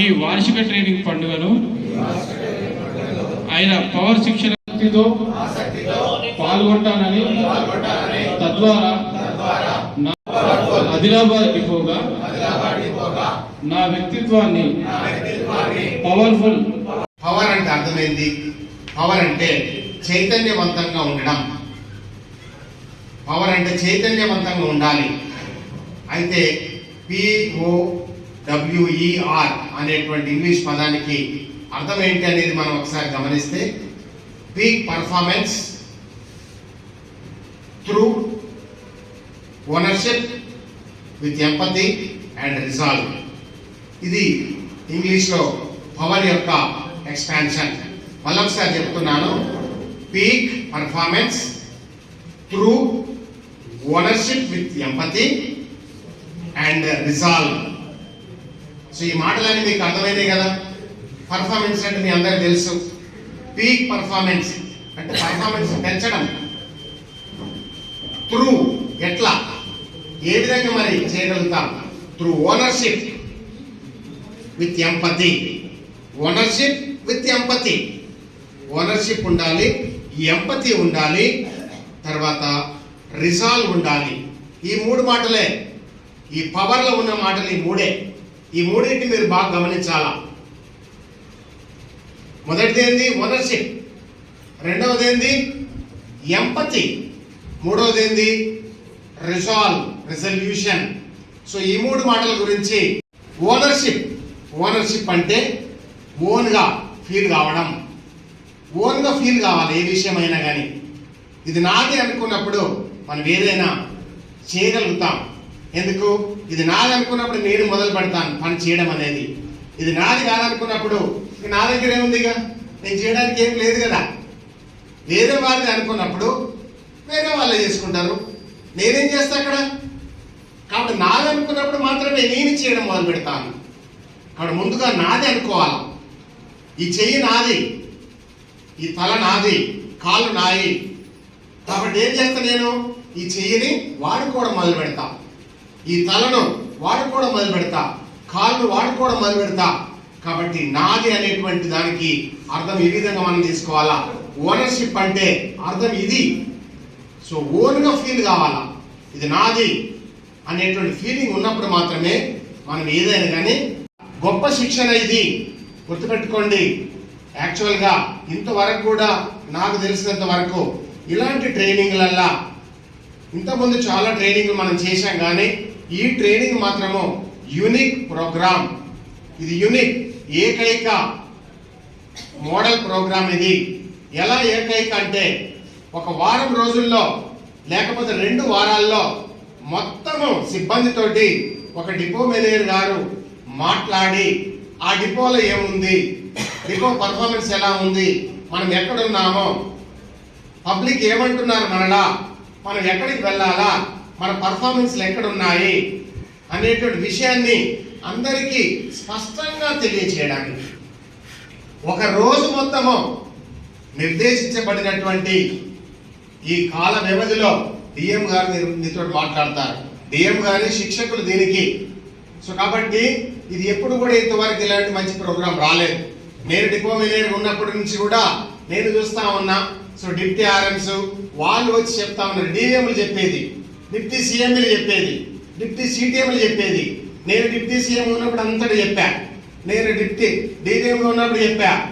ఈ వార్షిక ట్రైనింగ్ పండుగను ఆయన పవర్ శిక్షణ పాల్గొంటానని తద్వారా నా ఆదిలాబాద్ డిపోగా నా వ్యక్తిత్వాన్ని పవర్ఫుల్ పవర్ అంటే అర్థమైంది. పవర్ అంటే చైతన్యవంతంగా ఉండడం. పవర్ అంటే చైతన్యవంతంగా ఉండాలి. అయితే పిఓ డబ్ల్యూఈఆర్ అనేటువంటి ఇంగ్లీష్ పదానికి అర్థం ఏంటి అనేది మనం ఒకసారి గమనిస్తే peak performance through ownership with empathy and resolve ఇది ఇంగ్లీష్లో పవర్ యొక్క ఎక్స్పాన్షన్ మళ్ళీ ఒకసారి చెప్తున్నాను peak performance through ownership with empathy and resolve so ఈ మాటలన్నీ మీకు అర్థమైనాయి కదా? పర్ఫార్మెన్స్ అంటే మీ అందరికి తెలుసు. పీక్ పర్ఫార్మెన్స్ అంటే పర్ఫార్మెన్స్ పెంచడం. త్రూ ఎట్లా? ఏ విధంగా మరి చేయగలుగుతాం? Through ownership with empathy ownership with empathy ownership ఉండాలి ఎంపతి ఉండాలి తర్వాత రిజాల్వ్ ఉండాలి. ఈ మూడు మాటలే. ఈ పవర్లో ఉన్న మాటలు ఈ మూడే. ఈ మూడింటిని మీరు బాగా గమనించాలా? మొదటిది ఏంది ఓనర్షిప్. రెండవది ఏంది ఎంపతి. మూడవది ఏంది రిజాల్వ్ రిజల్యూషన్. సో ఈ మూడు మాటల గురించి ఓనర్షిప్. ఓనర్షిప్ అంటే ఓన్గా ఫీల్ కావడం. ఓన్గా ఫీల్ కావాలి ఏ విషయమైనా కానీ ఇది నాది అనుకున్నప్పుడు మనం ఏదైనా చేయగలుగుతాం. ఎందుకు? ఇది నాది అనుకున్నప్పుడు నేను మొదలు పెడతాను పని చేయడం అనేది. ఇది నాది కాదనుకున్నప్పుడు నా దగ్గర ఏముందిగా నేను చేయడానికి ఏం లేదు కదా. వేరే వారిని అనుకున్నప్పుడు వేరే వాళ్ళే చేసుకుంటారు. నేనేం చేస్తా అక్కడ? కాబట్టి నాది అనుకున్నప్పుడు మాత్రమే నేను చేయడం మొదలు పెడతాను. కాబట్టి ముందుగా నాది అనుకోవాలి. ఈ చెయ్యి నాది ఈ తల నాది కాళ్ళు నాయి. కాబట్టి ఏం చేస్తా నేను? ఈ చెయ్యిని వాడుకోవడం మొదలు పెడతాను ఈ తలను వాడుకోవడం మొదలు పెడతా కాళ్ళు వాడుకోవడం మొదలు పెడతా కాబట్టి నాది అనేటువంటి దానికి అర్థం ఈ విధంగా మనం తీసుకోవాలా? ఓనర్షిప్ అంటే అర్థం ఇది. సో ఓన్గా ఫీల్ కావాలా? ఇది నాది అనేటువంటి ఫీలింగ్ ఉన్నప్పుడు మాత్రమే మనం ఏదైనా కానీ గొప్ప శిక్షణ ఇది. గుర్తుపెట్టుకోండి యాక్చువల్గా ఇంతవరకు కూడా నాకు తెలిసినంత వరకు ఇలాంటి ట్రైనింగ్లల్లా ఇంతకుముందు చాలా ట్రైనింగ్ మనం చేశాం కానీ ఈ ట్రైనింగ్ మాత్రము యూనిక్ ప్రోగ్రామ్. ఇది యూనిక్ ఏకైక మోడల్ ప్రోగ్రామ్ ఇది. ఎలా ఏకైక అంటే ఒక వారం రోజుల్లో లేకపోతే రెండు వారాల్లో మొత్తము సిబ్బందితోటి ఒక డిపో మేనేజర్ గారు మాట్లాడి ఆ డిపోలో ఏముంది డిపో పర్ఫార్మెన్స్ ఎలా ఉంది మనం ఎక్కడున్నామో పబ్లిక్ ఏమంటున్నారు మనలా మనం ఎక్కడికి వెళ్ళాలా మన పర్ఫార్మెన్స్లు ఎక్కడున్నాయి అనేటువంటి విషయాన్ని అందరికీ స్పష్టంగా తెలియచేయడానికి ఒక రోజు మొత్తము నిర్దేశించబడినటువంటి ఈ కాల వ్యవధిలో డిఎం గారు నీతో మాట్లాడతారు. డిఎం గారి శిక్షకులు దీనికి. సో కాబట్టి ఇది ఎప్పుడు కూడా ఇంతవరకు ఇలాంటి మంచి ప్రోగ్రాం రాలేదు. నేను డిపో మేనేజర్ ఉన్నప్పటి నుంచి కూడా నేను చూస్తా ఉన్నా. సో డిప్టీ ఆర్ఎంస్ వాళ్ళు వచ్చి చెప్తా ఉన్నారు. డిఎంలు చెప్పేది. డిప్టీ సీఎంలు చెప్పేది. డిప్టీ సిటిఎంలు చెప్పేది. నేను డిప్టీ సీఎం ఉన్నప్పుడు అంతటి చెప్పా. నేను డిప్టీ డీటీఎంలో ఉన్నప్పుడు చెప్పా.